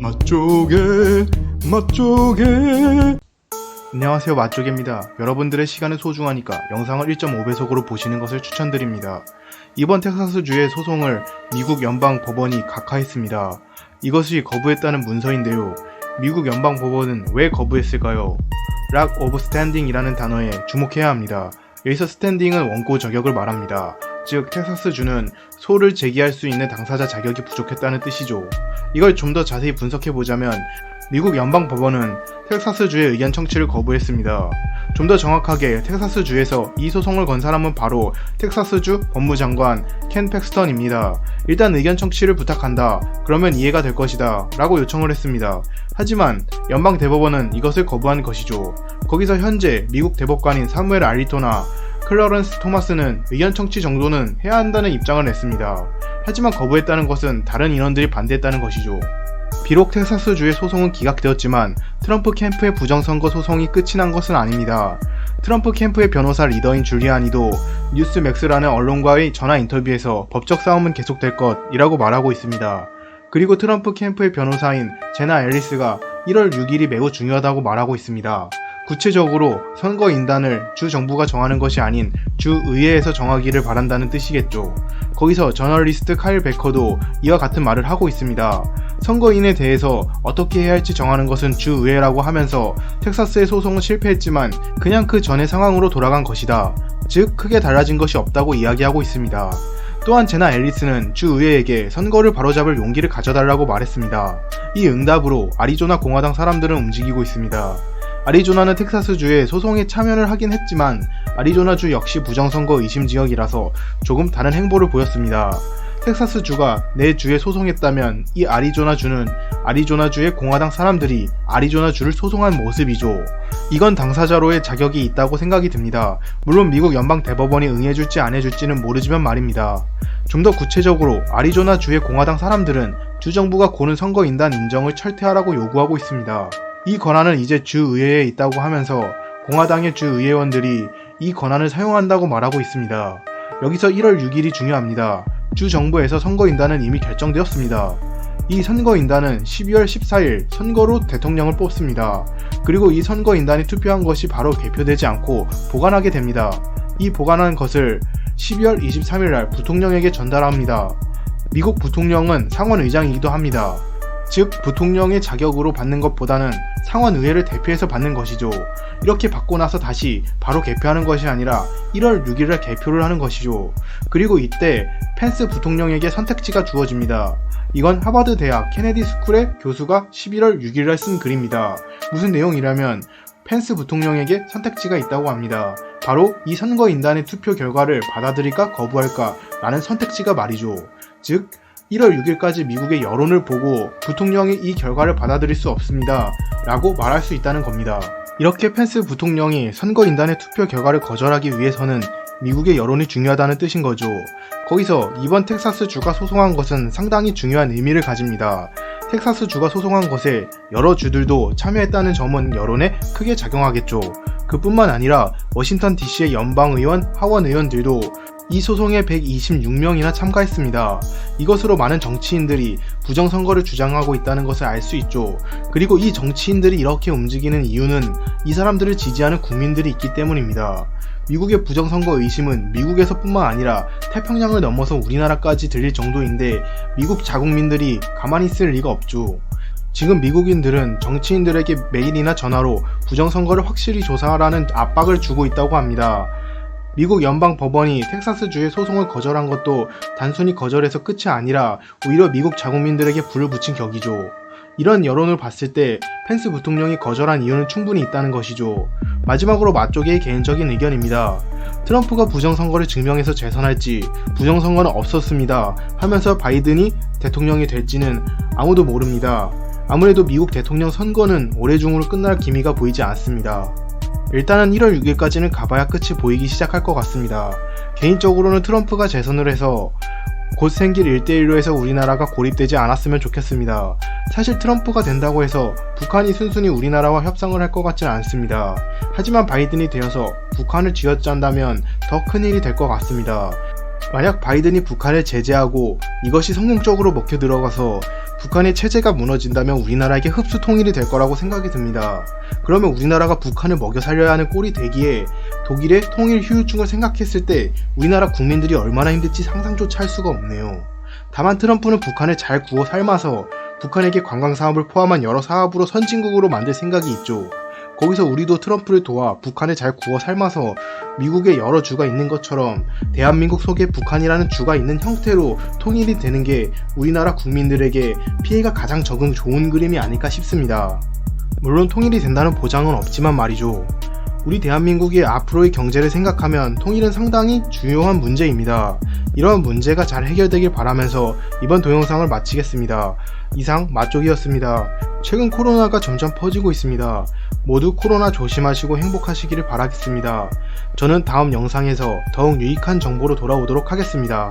맛조개 맛조개. 안녕하세요 맛조개입니다. 여러분들의 시간은 소중하니까 영상을 1.5배속으로 보시는 것을 추천드립니다. 이번 텍사스주의 소송을 미국 연방 법원이 각하했습니다. 이것이 거부했다는 문서인데요. 미국 연방 법원은 왜 거부했을까요? 락 오브 스탠딩이라는 단어에 주목해야 합니다. 여기서 스탠딩은 원고 저격을 말합니다 즉 텍사스주는 소를 제기할 수 있는 당사자 자격이 부족했다는 뜻이죠. 이걸 좀 더 자세히 분석해 보자면 미국 연방 법원은 텍사스주의 의견 청취를 거부했습니다. 좀 더 정확하게 텍사스주에서 이 소송을 건 사람은 바로 텍사스주 법무장관 켄 팩스턴입니다. 일단 의견 청취를 부탁한다. 그러면 이해가 될 것이다. 라고 요청을 했습니다. 하지만 연방 대법원은 이것을 거부한 것이죠. 거기서 현재 미국 대법관인 사무엘 알리토나 클러런스 토마스는 의견 청취 정도는 해야 한다는 입장을 냈습니다. 하지만 거부했다는 것은 다른 인원들이 반대했다는 것이죠. 비록 텍사스주의 소송은 기각되었지만 트럼프 캠프의 부정선거 소송이 끝이 난 것은 아닙니다. 트럼프 캠프의 변호사 리더인 줄리아니도 뉴스맥스라는 언론과의 전화 인터뷰에서 법적 싸움은 계속될 것이라고 말하고 있습니다. 그리고 트럼프 캠프의 변호사인 제나 앨리스가 1월 6일이 매우 중요하다고 말하고 있습니다. 구체적으로 선거인단을 주 정부가 정하는 것이 아닌 주 의회에서 정하기를 바란다는 뜻이겠죠. 거기서 저널리스트 카일 베커도 이와 같은 말을 하고 있습니다. 선거인에 대해서 어떻게 해야 할지 정하는 것은 주 의회라고 하면서 텍사스의 소송은 실패했지만 그냥 그 전의 상황으로 돌아간 것이다. 즉 크게 달라진 것이 없다고 이야기하고 있습니다. 또한 제나 앨리스는 주 의회에게 선거를 바로잡을 용기를 가져달라고 말했습니다. 이 응답으로 아리조나 공화당 사람들은 움직이고 있습니다. 아리조나는 텍사스주에 소송에 참여를 하긴 했지만 아리조나주 역시 부정선거 의심 지역이라서 조금 다른 행보를 보였습니다. 텍사스주가 내 주에 소송했다면 이 아리조나주는 아리조나주의 공화당 사람들이 아리조나주를 소송한 모습이죠. 이건 당사자로의 자격이 있다고 생각이 듭니다. 물론 미국 연방 대법원이 응해줄지 안 해줄지는 모르지만 말입니다. 좀 더 구체적으로 아리조나주의 공화당 사람들은 주정부가 고른 선거인단 인정을 철퇴하라고 요구하고 있습니다. 이 권한은 이제 주의회에 있다고 하면서 공화당의 주의회원들이 이 권한을 사용한다고 말하고 있습니다. 여기서 1월 6일이 중요합니다. 주 정부에서 선거인단은 이미 결정되었습니다. 이 선거인단은 12월 14일 선거로 대통령을 뽑습니다. 그리고 이 선거인단이 투표한 것이 바로 개표되지 않고 보관하게 됩니다. 이 보관한 것을 12월 23일 날 부통령에게 전달합니다. 미국 부통령은 상원 의장이기도 합니다. 즉 부통령의 자격으로 받는 것보다는 상원의회를 대표해서 받는 것이죠. 이렇게 받고 나서 다시 바로 개표하는 것이 아니라 1월 6일에 개표를 하는 것이죠. 그리고 이때 펜스 부통령에게 선택지가 주어집니다. 이건 하버드 대학 케네디 스쿨의 교수가 11월 6일에 쓴 글입니다. 무슨 내용이라면 펜스 부통령에게 선택지가 있다고 합니다. 바로 이 선거인단의 투표 결과를 받아들일까 거부할까 라는 선택지가 말이죠. 즉 1월 6일까지 미국의 여론을 보고 부통령이 이 결과를 받아들일 수 없습니다. 라고 말할 수 있다는 겁니다. 이렇게 펜스 부통령이 선거인단의 투표 결과를 거절하기 위해서는 미국의 여론이 중요하다는 뜻인 거죠. 거기서 이번 텍사스 주가 소송한 것은 상당히 중요한 의미를 가집니다. 텍사스 주가 소송한 것에 여러 주들도 참여했다는 점은 여론에 크게 작용하겠죠. 그뿐만 아니라 워싱턴 DC의 연방의원, 하원의원들도 이 소송에 126명이나 참가했습니다. 이것으로 많은 정치인들이 부정선거를 주장하고 있다는 것을 알 수 있죠. 그리고 이 정치인들이 이렇게 움직이는 이유는 이 사람들을 지지하는 국민들이 있기 때문입니다. 미국의 부정선거 의심은 미국에서뿐만 아니라 태평양을 넘어서 우리나라까지 들릴 정도인데 미국 자국민들이 가만히 있을 리가 없죠. 지금 미국인들은 정치인들에게 메일이나 전화로 부정선거를 확실히 조사하라는 압박을 주고 있다고 합니다. 미국 연방 법원이 텍사스주의 소송을 거절한 것도 단순히 거절해서 끝이 아니라 오히려 미국 자국민들에게 불을 붙인 격이죠. 이런 여론을 봤을 때 펜스 부통령이 거절한 이유는 충분히 있다는 것이죠. 마지막으로 마쪽의 개인적인 의견입니다. 트럼프가 부정선거를 증명해서 재선할지 부정선거는 없었습니다 하면서 바이든이 대통령이 될지는 아무도 모릅니다. 아무래도 미국 대통령 선거는 올해 중으로 끝날 기미가 보이지 않습니다. 일단은 1월 6일까지는 가봐야 끝이 보이기 시작할 것 같습니다. 개인적으로는 트럼프가 재선을 해서 곧 생길 1대1로 해서 우리나라가 고립되지 않았으면 좋겠습니다. 사실 트럼프가 된다고 해서 북한이 순순히 우리나라와 협상을 할 것 같지는 않습니다. 하지만 바이든이 되어서 북한을 쥐어짠다면 더 큰일이 될 것 같습니다. 만약 바이든이 북한을 제재하고 이것이 성공적으로 먹혀 들어가서 북한의 체제가 무너진다면 우리나라에게 흡수 통일이 될 거라고 생각이 듭니다. 그러면 우리나라가 북한을 먹여 살려야 하는 꼴이 되기에 독일의 통일 후유증을 생각했을 때 우리나라 국민들이 얼마나 힘들지 상상조차 할 수가 없네요. 다만 트럼프는 북한을 잘 구워 삶아서 북한에게 관광 사업을 포함한 여러 사업으로 선진국으로 만들 생각이 있죠. 거기서 우리도 트럼프를 도와 북한을 잘 구워 삶아서 미국에 여러 주가 있는 것처럼 대한민국 속에 북한이라는 주가 있는 형태로 통일이 되는 게 우리나라 국민들에게 피해가 가장 적은 좋은 그림이 아닐까 싶습니다. 물론 통일이 된다는 보장은 없지만 말이죠. 우리 대한민국의 앞으로의 경제를 생각하면 통일은 상당히 중요한 문제입니다. 이러한 문제가 잘 해결되길 바라면서 이번 동영상을 마치겠습니다. 이상 맛쪽이었습니다. 최근 코로나가 점점 퍼지고 있습니다. 모두 코로나 조심하시고 행복하시기를 바라겠습니다. 저는 다음 영상에서 더욱 유익한 정보로 돌아오도록 하겠습니다.